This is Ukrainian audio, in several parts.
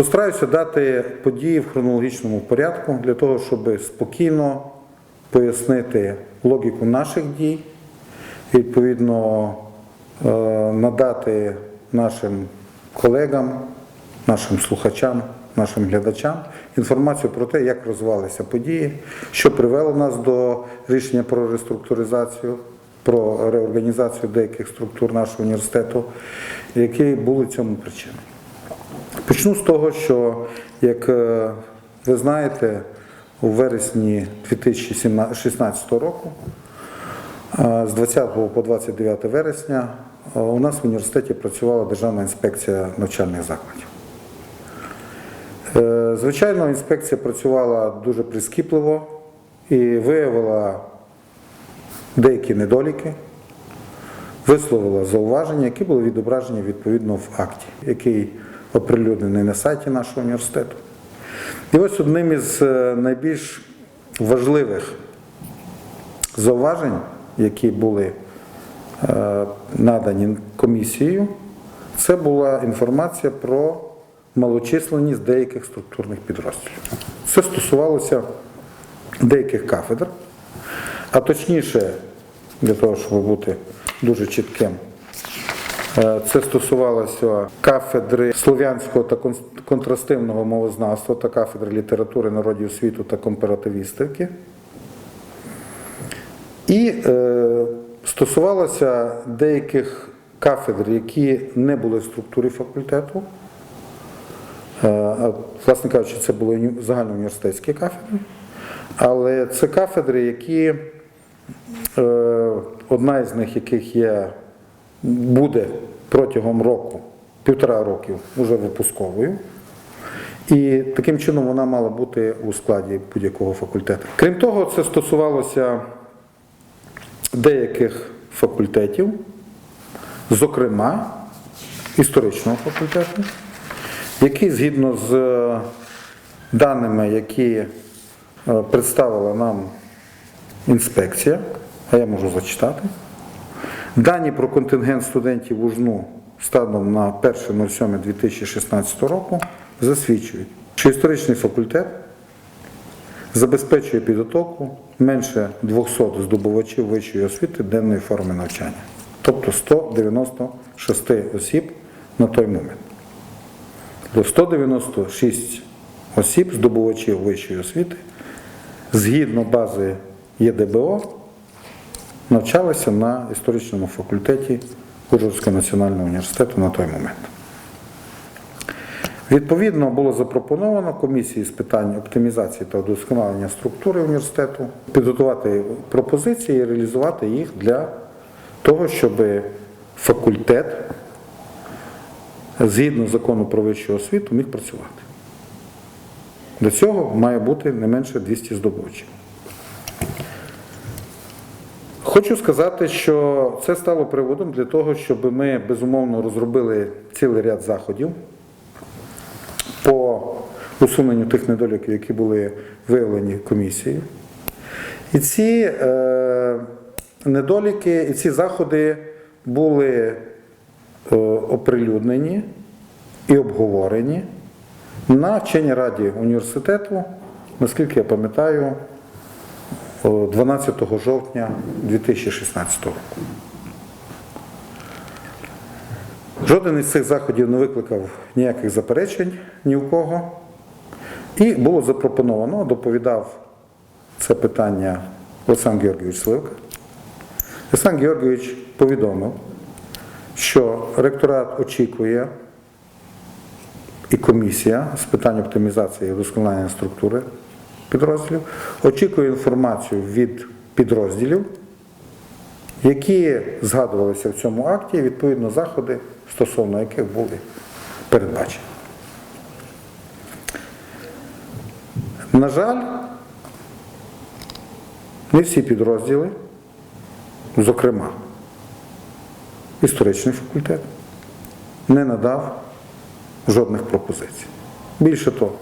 Постараюся дати події в хронологічному порядку для того, щоб спокійно пояснити логіку наших дій, і, відповідно е, надати нашим колегам, нашим слухачам, нашим глядачам інформацію про те, як розвивалися події, що привело нас до рішення про реструктуризацію, про реорганізацію деяких структур нашого університету, які були цьому причини. Почну з того, що, як е, ви знаєте, у вересні 2016 року, е, з 20 по 29 вересня, е, у нас в університеті працювала Державна інспекція навчальних закладів. Звичайно, інспекція працювала дуже прискіпливо і виявила деякі недоліки, висловила зауваження, які були відображені відповідно в акті, який оприлюднений на сайті нашого університету. І ось одним із е, найбільш важливих зауважень, які були е, надані комісією, це була інформація про малочисленність деяких структурних підрозділів. Це стосувалося деяких кафедр, а точніше, для того, щоб бути дуже чітким, це стосувалося кафедри слов'янського та контрастивного мовознавства та кафедри літератури народів світу та компаративістики. І е, стосувалося деяких кафедр, які не були в структурі факультету. Е, Власне кажучи, це були загальноуніверситетські кафедри. Але це кафедри, які е, одна із них, яких є, буде протягом року, півтора років уже випусковою. І таким чином вона мала бути у складі будь-якого факультету. Крім того, це стосувалося деяких факультетів, зокрема історичного факультету, який згідно з е, даними, які е, представила нам інспекція, а я можу зачитати, дані про контингент студентів УЖНУ станом на 1.07.2016 року засвідчують, що історичний факультет забезпечує підготовку менше 200 здобувачів вищої освіти денної форми навчання, тобто 196 осіб на той момент. До 196 осіб здобувачів вищої освіти згідно бази ЄДБО навчалися на історичному факультеті Ужгородського національного університету на той момент. Відповідно, було запропоновано комісії з питань оптимізації та удосконалення структури університету підготувати пропозиції і реалізувати їх для того, щоб факультет згідно закону про вищу освіту міг працювати. До цього має бути не менше 200 здобувачів. Хочу сказати, що це стало приводом для того, щоб ми безумовно розробили цілий ряд заходів по усуненню тих недоліків, які були виявлені комісією. І ці е, недоліки, і ці заходи були е, оприлюднені і обговорені на вченій раді університету, наскільки я пам'ятаю, 12 жовтня 2016 року. Жоден із цих заходів не викликав ніяких заперечень ні у кого. І було запропоновано, доповідав це питання Олександр Георгійович Сливка. Олександр Георгійович повідомив, що ректорат очікує і комісія з питань оптимізації і вдосконалення структури підрозділів очікує інформацію від підрозділів, які згадувалися в цьому акті, і відповідно заходи, стосовно яких були передбачені. На жаль, не всі підрозділи, зокрема, історичний факультет, не надав жодних пропозицій. Більше того,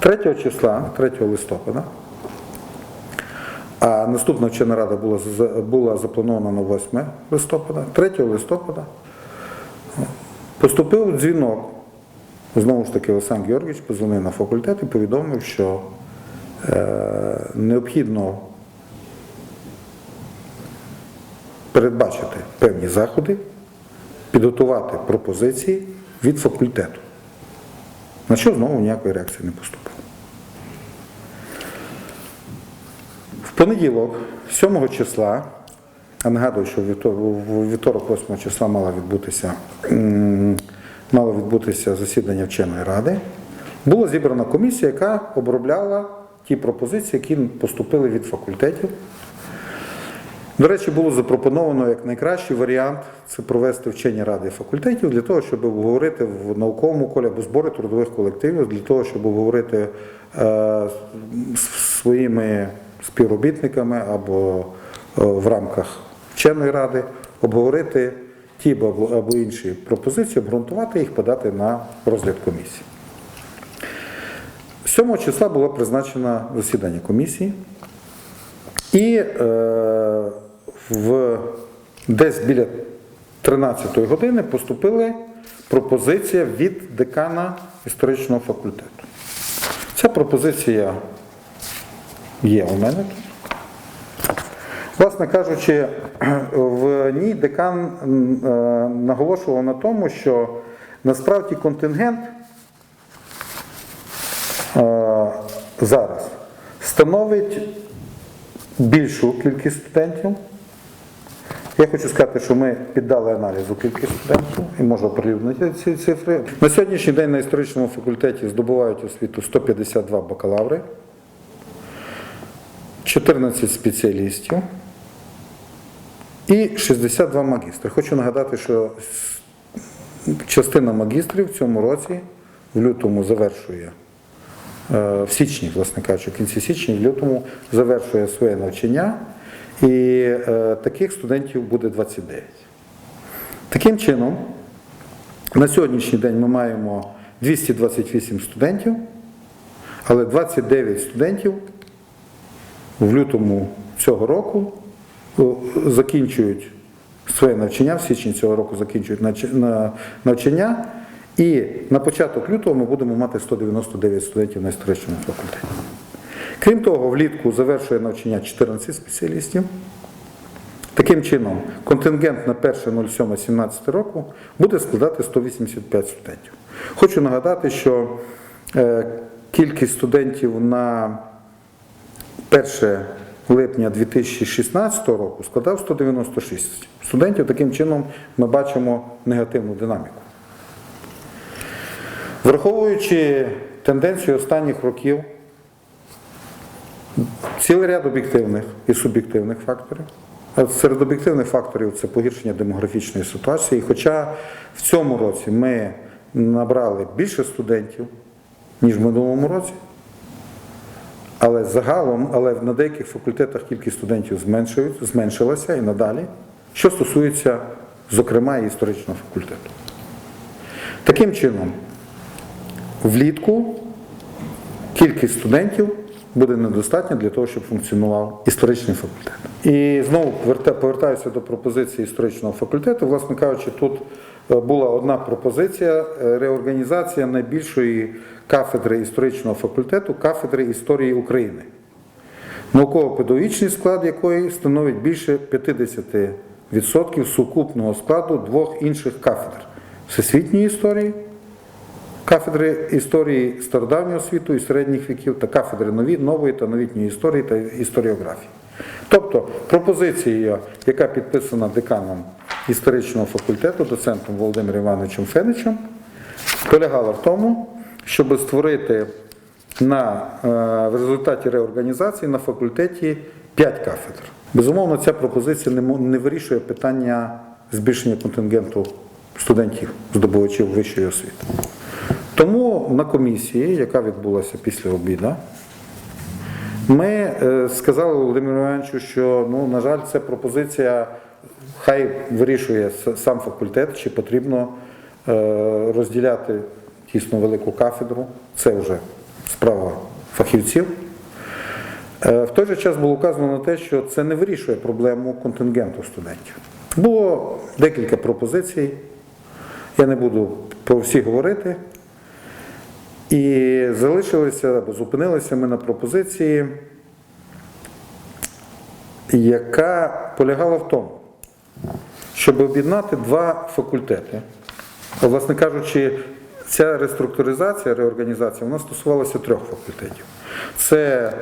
3 числа, 3 листопада, а наступна вчена рада була, була запланована на 8 листопада, 3 листопада поступив дзвінок знову ж таки Олександр Георгійович позвонив на факультет і повідомив, що е, необхідно передбачити певні заходи, підготувати пропозиції від факультету. На що знову ніякої реакції не поступило. Понеділок, 7 числа, а нагадую, що в вівторок, 8 числа мало відбутися, мало відбутися засідання вченої ради, була зібрана комісія, яка обробляла ті пропозиції, які поступили від факультетів. До речі, було запропоновано як найкращий варіант це провести вчені ради факультетів для того, щоб обговорити в науковому колі або збори трудових колективів, для того, щоб обговорити е, своїми співробітниками або е, в рамках вченої ради, обговорити ті або, інші пропозиції, обґрунтувати їх, подати на розгляд комісії. 7 числа було призначено засідання комісії. І е, в, десь біля 13 години поступила пропозиція від декана історичного факультету. Ця пропозиція є у мене. Власне кажучи, в ній декан е, наголошував на тому, що насправді контингент е, зараз становить більшу кількість студентів. Я хочу сказати, що ми піддали аналізу кількість студентів і можу оприлюднити ці цифри. На сьогоднішній день на історичному факультеті здобувають освіту 152 бакалаври, 14 спеціалістів і 62 магістри. Хочу нагадати, що частина магістрів в цьому році в лютому завершує е, в січні, власне кажучи, в кінці січня, в лютому завершує своє навчання, і е, таких студентів буде 29. Таким чином, на сьогоднішній день ми маємо 228 студентів, але 29 студентів в лютому цього року закінчують своє навчання, в січні цього року закінчують навчання, і на початок лютого ми будемо мати 199 студентів на історичному факультеті. Крім того, влітку завершує навчання 14 спеціалістів. Таким чином, контингент на 1.07.17 року буде складати 185 студентів. Хочу нагадати, що е, кількість студентів на 1 липня 2016 року складав 196 студентів. Таким чином ми бачимо негативну динаміку. Враховуючи тенденцію останніх років, цілий ряд об'єктивних і суб'єктивних факторів. Серед об'єктивних факторів це погіршення демографічної ситуації. Хоча в цьому році ми набрали більше студентів, ніж в минулому році, але загалом, але на деяких факультетах кількість студентів зменшилася і надалі, що стосується, зокрема, і історичного факультету. Таким чином, влітку кількість студентів буде недостатня для того, щоб функціонував історичний факультет. І знову повертаюся до пропозиції історичного факультету. Власне кажучи, тут була одна пропозиція е, реорганізація найбільшої кафедри історичного факультету кафедри історії України, науково-педагогічний склад якої становить більше 50% сукупного складу двох інших кафедр всесвітньої історії кафедри історії стародавнього світу і середніх віків та кафедри нові, нової та новітньої історії та історіографії. Тобто пропозиція, яка підписана деканом історичного факультету, доцентом Володимиром Івановичем Федичем, полягала в тому, щоб створити на, е, в результаті реорганізації на факультеті 5 кафедр. Безумовно, ця пропозиція не, вирішує питання збільшення контингенту студентів, здобувачів вищої освіти. Тому на комісії, яка відбулася після обіду, ми е, сказали Володимиру Івановичу, що ну, на жаль, це пропозиція, хай вирішує сам факультет, чи потрібно е, розділяти дійсно велику кафедру. Це вже справа фахівців. Е, В той же час було вказано на те, що це не вирішує проблему контингенту студентів. Було декілька пропозицій, я не буду про всі говорити. І залишилися або зупинилися ми на пропозиції, яка полягала в тому, щоб об'єднати два факультети. Власне кажучи, ця реструктуризація, реорганізація, вона стосувалася трьох факультетів. Це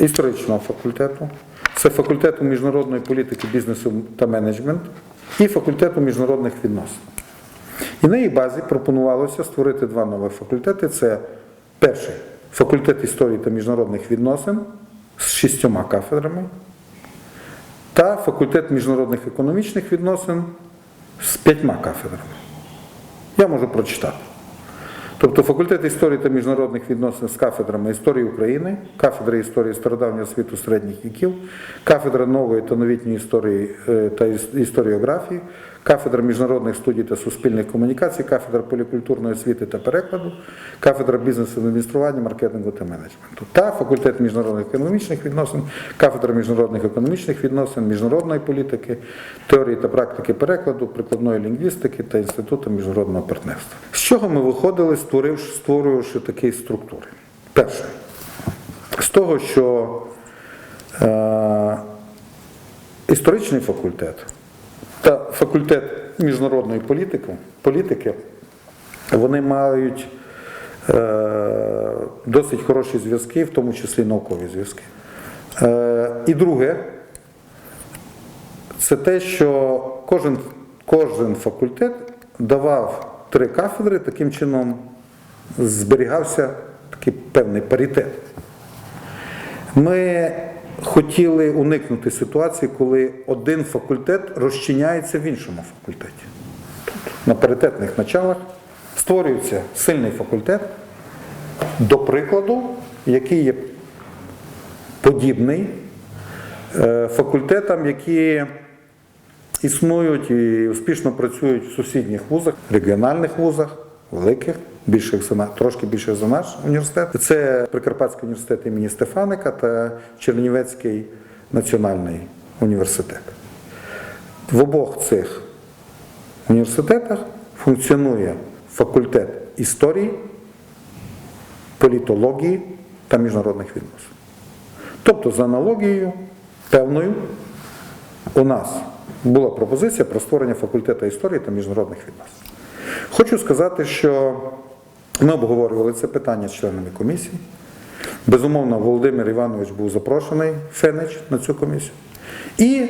історичного факультету, це факультету міжнародної політики, бізнесу та менеджмент і факультету міжнародних відносин. І на її базі пропонувалося створити два нові факультети. Це перший факультет історії та міжнародних відносин з шістьома кафедрами та факультет міжнародних економічних відносин з п'ятьма кафедрами. Я можу прочитати. Тобто факультет історії та міжнародних відносин з кафедрами історії України, кафедра історії стародавнього світу середніх віків, кафедра нової та новітньої історії е, та історіографії, кафедра міжнародних студій та суспільних комунікацій, кафедра полікультурної освіти та перекладу, кафедра бізнесу адміністрування, маркетингу та менеджменту, та факультет міжнародних економічних відносин, кафедра міжнародних економічних відносин, міжнародної політики, теорії та практики перекладу, прикладної лінгвістики та інституту міжнародного партнерства. З чого ми виходили, створивши, створювавши такі структури? Перше, з того, що е, історичний факультет та факультет міжнародної політики, політики вони мають е, досить хороші зв'язки, в тому числі наукові зв'язки. Е, і друге, це те, що кожен, кожен факультет давав три кафедри, таким чином зберігався такий певний паритет. Ми хотіли уникнути ситуації, коли один факультет розчиняється в іншому факультеті. На паритетних началах створюється сильний факультет, до прикладу, який є подібний е, факультетам, які існують і успішно працюють в сусідніх вузах, регіональних вузах, великих, більших за на- трошки більших за наш університет. Це Прикарпатський університет імені Стефаника та Чернівецький національний університет. В обох цих університетах функціонує факультет історії, політології та міжнародних відносин. Тобто, за аналогією певною, у нас була пропозиція про створення факультету історії та міжнародних відносин. Хочу сказати, що ми обговорювали це питання з членами комісії. Безумовно, Володимир Іванович був запрошений Фенич на цю комісію. І,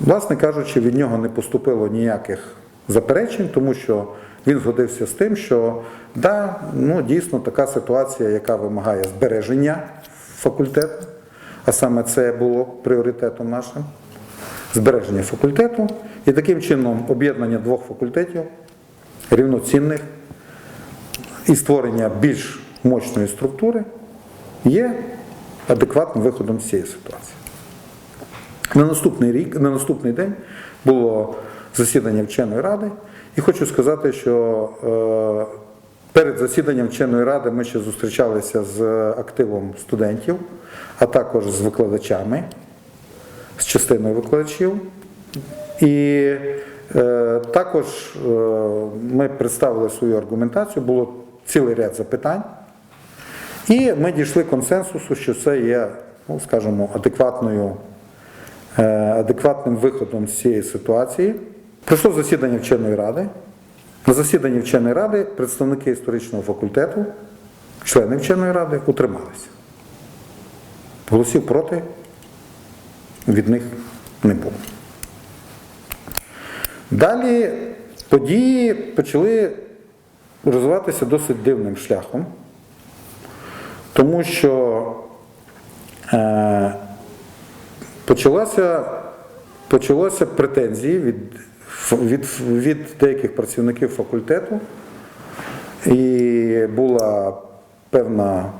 власне кажучи, від нього не поступило ніяких заперечень, тому що він згодився з тим, що да, ну, дійсно така ситуація, яка вимагає збереження факультету, а саме це було пріоритетом нашим збереження факультету і таким чином об'єднання двох факультетів рівноцінних і створення більш мощної структури є адекватним виходом з цієї ситуації. На наступний рік, на наступний день було засідання вченої ради, і хочу сказати, що е, перед засіданням вченої ради ми ще зустрічалися з активом студентів, а також з викладачами, з частиною викладачів. І також е, ми представили свою аргументацію, було цілий ряд запитань. І ми дійшли консенсусу, що це є, ну, скажімо, адекватною, е, адекватним виходом з цієї ситуації. Пройшло засідання вченої ради. На засіданні вченої ради представники історичного факультету, члени вченої ради, утрималися. Голосів проти від них не було. Далі події почали розвиватися досить дивним шляхом, тому що е, почалося, почалося претензії від, від, від деяких працівників факультету, і була певна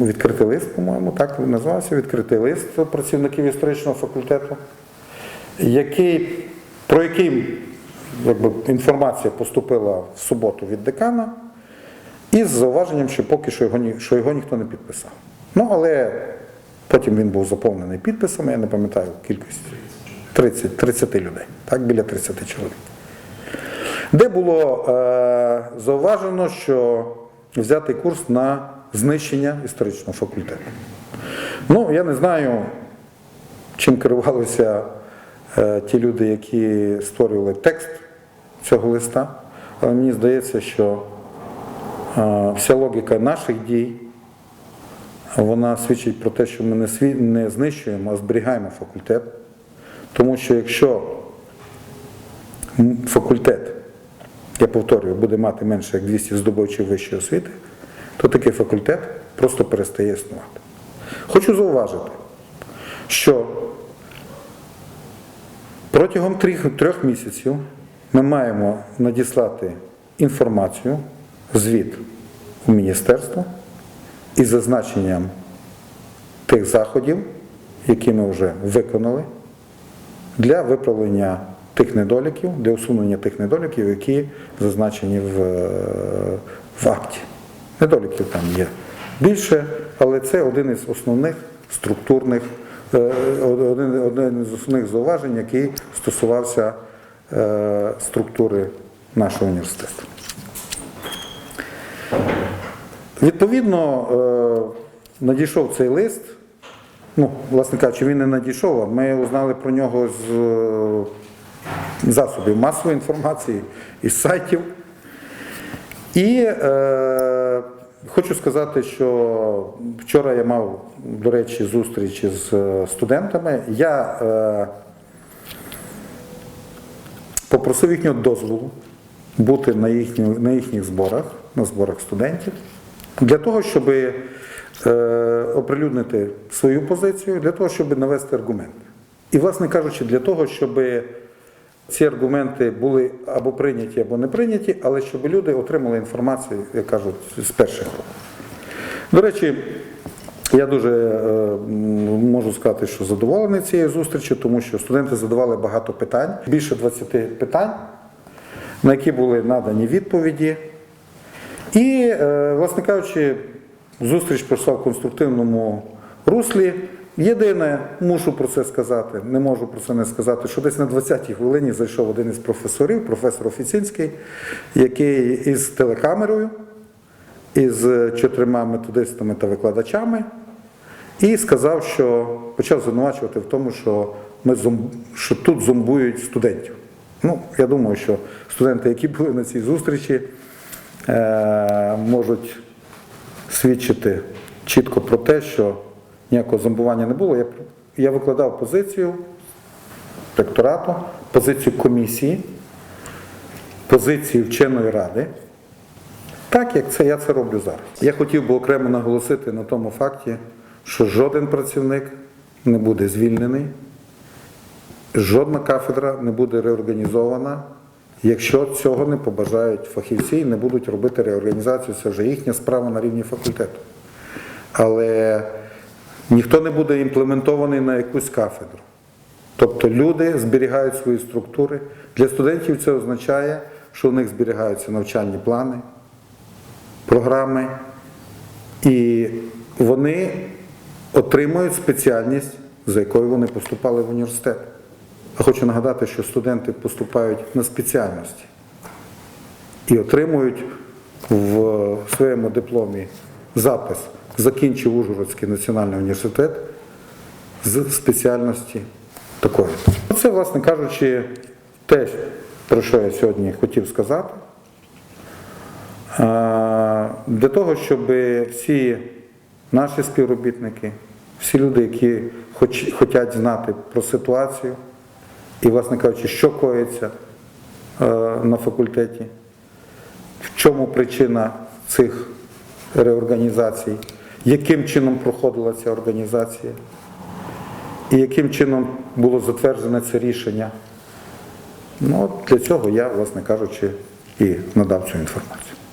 відкритий лист, по-моєму, так він називався, відкритий лист працівників історичного факультету, який, про який якби, інформація поступила в суботу від декана, із зауваженням, що поки що його, що його ніхто не підписав. Ну, але потім він був заповнений підписами, я не пам'ятаю кількість 30, 30 людей, так, біля 30 чоловік. де було е, зауважено, що взятий курс на знищення історичного факультету. Ну, я не знаю, чим керувалися е, ті люди, які створювали текст цього листа, але мені здається, що е, вся логіка наших дій вона свідчить про те, що ми не, сві... не знищуємо, а зберігаємо факультет. Тому що якщо факультет, я повторюю, буде мати менше як 200 здобувачів вищої освіти, то такий факультет просто перестає існувати. Хочу зауважити, що протягом трьох, трьох місяців ми маємо надіслати інформацію, звіт у міністерство із зазначенням тих заходів, які ми вже виконали, для виправлення тих недоліків, для усунення тих недоліків, які зазначені в, е, в акті. Недоліків там є більше, але це один із основних структурних, один, один із основних зауважень, який стосувався е, структури нашого університету. Відповідно, е, надійшов цей лист. Ну, власне кажучи, він не надійшов, а ми узнали про нього з е, засобів масової інформації, із сайтів. І е, хочу сказати, що вчора я мав, до речі, зустріч з е, студентами. Я е, попросив їхнього дозволу бути на, їхню, на їхніх зборах, на зборах студентів, для того, щоб е, оприлюднити свою позицію, для того, щоб навести аргументи. І, власне кажучи, для того, щоб ці аргументи були або прийняті, або не прийняті, але щоб люди отримали інформацію, як кажуть, з перших рук. До речі, я дуже е, можу сказати, що задоволений цією зустрічю, тому що студенти задавали багато питань, більше 20 питань, на які були надані відповіді. І, е, власне кажучи, зустріч пройшла в конструктивному руслі. Єдине, мушу про це сказати, не можу про це не сказати, що десь на 20-й хвилині зайшов один із професорів, професор Офіцинський, який із телекамерою, із чотирма методистами та викладачами, і сказав, що почав звинувачувати в тому, що, ми зом- що тут зомбують студентів. Ну, я думаю, що студенти, які були на цій зустрічі, е, можуть свідчити чітко про те, що ніякого зомбування не було. Я, я викладав позицію ректорату, позицію комісії, позицію вченої ради. Так, як це я це роблю зараз. Я хотів би окремо наголосити на тому факті, що жоден працівник не буде звільнений, жодна кафедра не буде реорганізована, якщо цього не побажають фахівці і не будуть робити реорганізацію, це вже їхня справа на рівні факультету. Але ніхто не буде імплементований на якусь кафедру. Тобто люди зберігають свої структури. Для студентів це означає, що у них зберігаються навчальні плани, програми, і вони отримують спеціальність, за якою вони поступали в університет. А хочу нагадати, що студенти поступають на спеціальності і отримують в своєму дипломі запис закінчив Ужгородський національний університет з спеціальності такої. Це, власне кажучи, те, про що я сьогодні хотів сказати. Для того, щоб всі наші співробітники, всі люди, які хоч, хочуть знати про ситуацію, і, власне кажучи, що коїться е, на факультеті, в чому причина цих реорганізацій, яким чином проходила ця організація, і яким чином було затверджене це рішення. Ну, для цього я, власне кажучи, і надав цю інформацію.